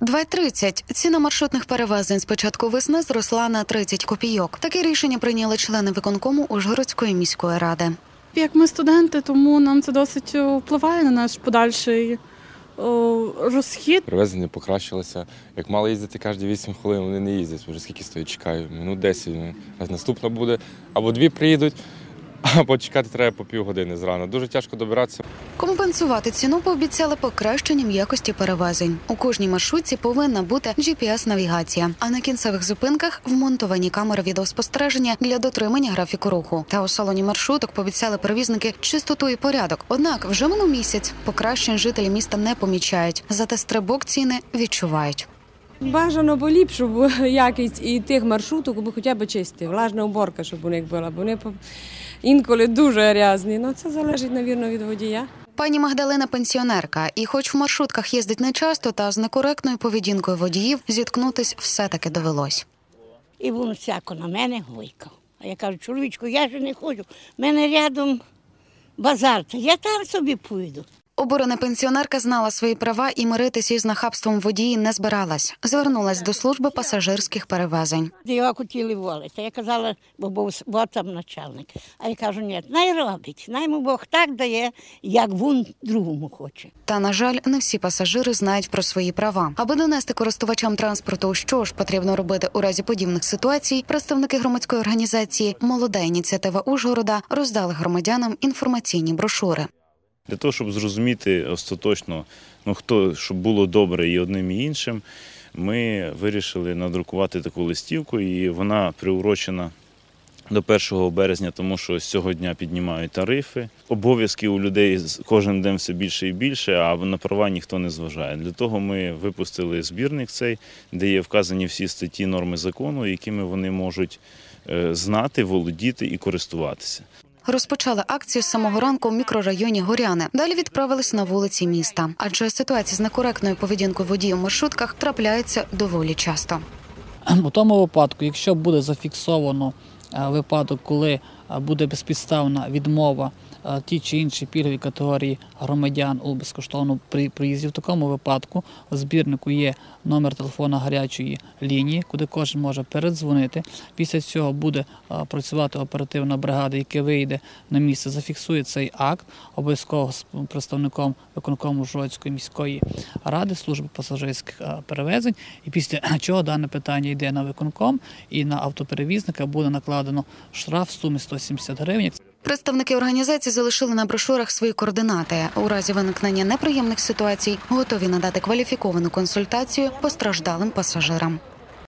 2,30. Ціна маршрутних перевезень з початку весни зросла на 30 копійок. Таке рішення прийняли члени виконкому Ужгородської міської ради. Як ми студенти, тому нам це досить е, впливає на наш подальший розхід. Перевезення покращилося. Як мали їздити кожні 8 хвилин, вони не їздять. Вже скільки стоїть, чекаю, минут 10. ну, Наступна буде. Або дві приїдуть, або чекати треба по півгодини зрана. Дуже тяжко добиратися. Компенсувати ціну пообіцяли покращенням якості перевезень. У кожній маршрутці повинна бути GPS-навігація, а на кінцевих зупинках вмонтовані камери відеоспостереження для дотримання графіку руху. Та у салоні маршруток пообіцяли перевізники чистоту і порядок. Однак вже минув місяць покращень жителі міста не помічають. Зате стрибок ціни відчувають. Бажано поліпшу бо якість і тих маршруток, бо хоча б чисті, влажна уборка, щоб у них була, бо вони інколи дуже грязні. Ну це залежить, навірно, від водія. Пані Магдалина пенсіонерка, і хоч в маршрутках їздить не часто, та з некоректною поведінкою водіїв зіткнутись все таки довелось. І він всяко на мене гойкав. А я кажу, чоловічку, я ж не ходжу. У мене рядом базар, я там собі пойду. Оборона пенсіонерка знала свої права і миритися із нахабством водії не збиралась. Звернулась до служби пасажирських перевезень. Його хотіли волити. Я казала, бо був там начальник. А я кажу, ні, най робить, най йому Бог так дає, як він другому хоче. Та на жаль, не всі пасажири знають про свої права. Аби донести користувачам транспорту, що ж потрібно робити у разі подібних ситуацій, представники громадської організації Молода ініціатива Ужгорода роздали громадянам інформаційні брошури. Для того, щоб зрозуміти остаточно, ну хто щоб було добре і одним, і іншим, ми вирішили надрукувати таку листівку, і вона приурочена до 1 березня, тому що з цього дня піднімають тарифи. Обов'язки у людей кожним днем все більше і більше, а на права ніхто не зважає. Для того ми випустили збірник цей, де є вказані всі статті норми закону, якими вони можуть е, знати, володіти і користуватися. Розпочали акцію з самого ранку в мікрорайоні Горяни. Далі відправились на вулиці міста, адже ситуації з некоректною поведінкою водіїв у маршрутках трапляються доволі часто. У тому випадку, якщо буде зафіксовано е, випадок, коли буде безпідставна відмова ті чи інші пільгові категорії громадян у безкоштовному приїзді, в такому випадку в збірнику є номер телефона гарячої лінії, куди кожен може передзвонити. Після цього буде працювати оперативна бригада, яка вийде на місце, зафіксує цей акт обов'язково з представником виконкому Жодської міської ради служби пасажирських перевезень. І після чого дане питання йде на виконком і на автоперевізника буде накладено штраф в сумі 170 гривень. Представники організації залишили на брошурах свої координати. У разі виникнення неприємних ситуацій готові надати кваліфіковану консультацію постраждалим пасажирам.